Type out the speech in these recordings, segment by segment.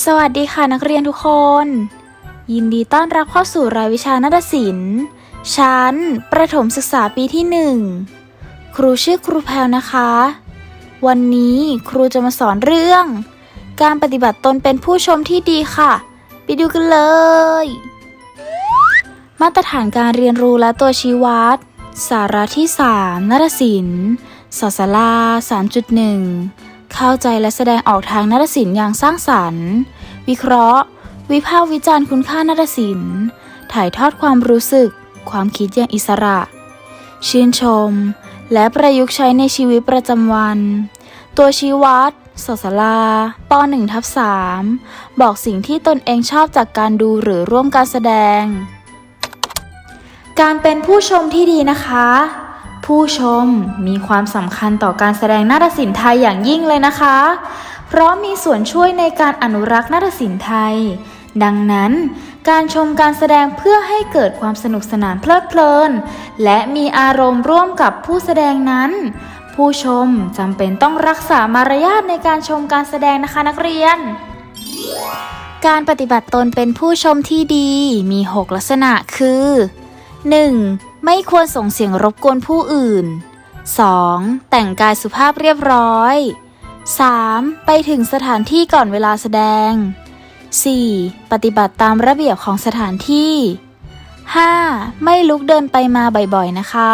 สวัสดีค่ะนักเรียนทุกคน ยินดีต้อนรับเข้าสู่รายวิชานาฏศิลป์ชั้น ประถมศึกษาปีที่หนึ่งครูชื่อครูแพลวนะคะ วันนี้ครูจะมาสอนเรื่อง การปฏิบัติตนเป็นผู้ชมที่ดีค่ะ ไปดูกันเลย มาตรฐานการเรียนรู้และตัวชี้วัด สาระที่ 3นาฏศิลป์สศลา3.1 เข้าใจและแสดงออกทางนาฏศิลป์อย่างสร้างสรรค์ วิเคราะห์ วิพากษ์วิจารณ์คุณค่านาฏศิลป์ ถ่ายทอดความรู้สึก ความคิดอย่างอิสระ ชื่นชม และประยุกต์ใช้ในชีวิตประจำวัน ตัวชี้วัดสศลาป .1 ทับ3บอกสิ่งที่ตนเองชอบจากการดูหรือร่วมการแสดง การเป็นผู้ชมที่ดีนะคะ ผู้ชมมีความสำคัญต่อการแสดงนาฏศิลป์ไทยอย่างยิ่งเลยนะคะ เพราะมีส่วนช่วยในการอนุรักษ์นาฏศิลป์ไทย ดังนั้นการชมการแสดงเพื่อให้เกิดความสนุกสนานเพลิดเพลิน และมีอารมณ์ร่วมกับผู้แสดงนั้น ผู้ชมจำเป็นต้องรักษามารยาทในการชมการแสดงนะคะนักเรียน การปฏิบัติตนเป็นผู้ชมที่ดีมี 6 ลักษณะคือ 1. ไม่ควรส่งเสียงรบกวนผู้อื่น 2. แต่งกายสุภาพเรียบร้อย 3. ไปถึงสถานที่ก่อนเวลาแสดง 4. ปฏิบัติตามระเบียบของสถานที่ 5. ไม่ลุกเดินไปมาบ่อยๆนะคะ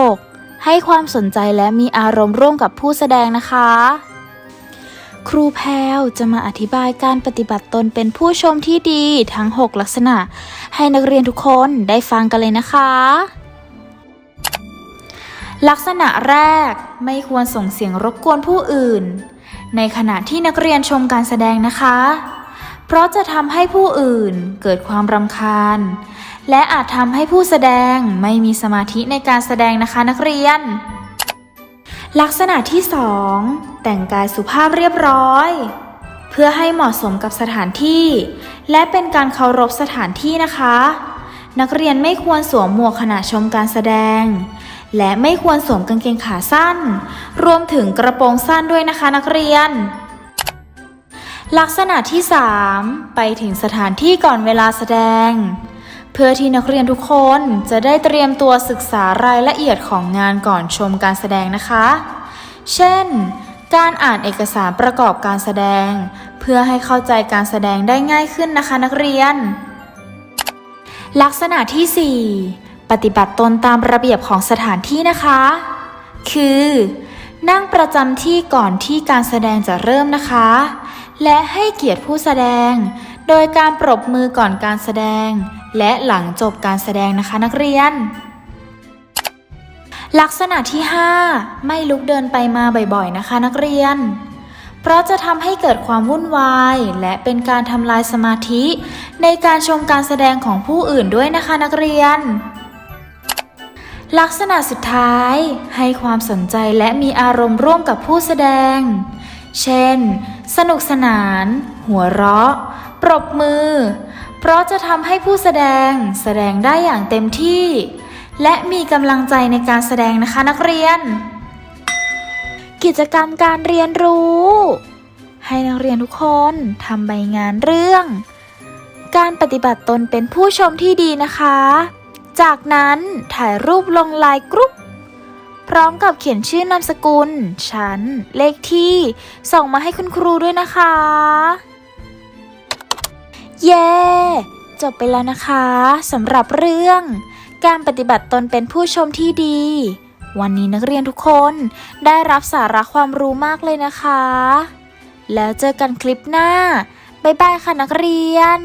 6. ให้ความสนใจและมีอารมณ์ร่วมกับผู้แสดงนะคะ ครูแพลวจะมาอธิบายการปฏิบัติตนเป็นผู้ชมที่ดีทั้ง 6 ลักษณะ ให้นักเรียนทุกคนได้ฟังกันเลยนะคะ ลักษณะแรกไม่ควรส่งเสียงรบกวนผู้อื่น ในขณะที่นักเรียนชมการแสดงนะคะ เพราะจะทำให้ผู้อื่นเกิดความรำคาญ และอาจทำให้ผู้แสดงไม่มีสมาธิในการแสดงนะคะนักเรียน ลักษณะที่ 2 แต่งกายสุภาพเรียบร้อย เพื่อให้เหมาะสมกับสถานที่ และเป็นการเคารพสถานที่นะคะ นักเรียนไม่ควรสวมหมวกขณะชมการแสดง และไม่ควรสวมกางเกงขาสั้น รวมถึงกระโปรงสั้นด้วยนะคะนักเรียน ลักษณะที่ 3 ไปถึงสถานที่ก่อนเวลาแสดง เพื่อที่นักเรียนทุกคนจะได้เตรียมตัวศึกษารายละเอียดของงานก่อนชมการแสดงนะคะ เช่น การอ่านเอกสารประกอบการแสดง เพื่อให้เข้าใจการแสดงได้ง่ายขึ้นนะคะนักเรียน ลักษณะที่ 4 ปฏิบัติตนตามระเบียบของสถานที่นะคะ คือ นั่งประจำที่ก่อนที่การแสดงจะเริ่มนะคะ และให้เกียรติผู้แสดง โดยการปรบมือก่อนการแสดง และหลังจบการแสดงนะคะนักเรียน ลักษณะที่ 5 ไม่ลุกเดินไปมาบ่อยๆนะคะนักเรียน เพราะจะทำให้เกิดความวุ่นวาย และเป็นการทำลายสมาธิ ในการชมการแสดงของผู้อื่นด้วยนะคะนักเรียน ลักษณะสุดท้าย ให้ความสนใจและมีอารมณ์ร่วมกับผู้แสดง เช่น สนุกสนาน หัวเราะ ปรบมือ เพราะจะทำให้ผู้แสดงแสดงได้อย่างเต็มที่ และมีกำลังใจในการแสดงนะคะนักเรียน กิจกรรมการเรียนรู้ ให้นักเรียนทุกคนทำใบงานเรื่อง การปฏิบัติตนเป็นผู้ชมที่ดีนะคะ จากนั้นถ่ายรูปลงลายกรุ๊ปพร้อมกับเขียนชื่อนามสกุล ชั้น เลขที่ ส่งมาให้คุณครูด้วยนะคะ เย้ จบไปแล้วนะคะสำหรับเรื่อง การปฏิบัติตนเป็นผู้ชมที่ดี วันนี้นักเรียนทุกคนได้รับสาระความรู้มากเลยนะคะ แล้วเจอกันคลิปหน้า บ๊ายบายค่ะนักเรียน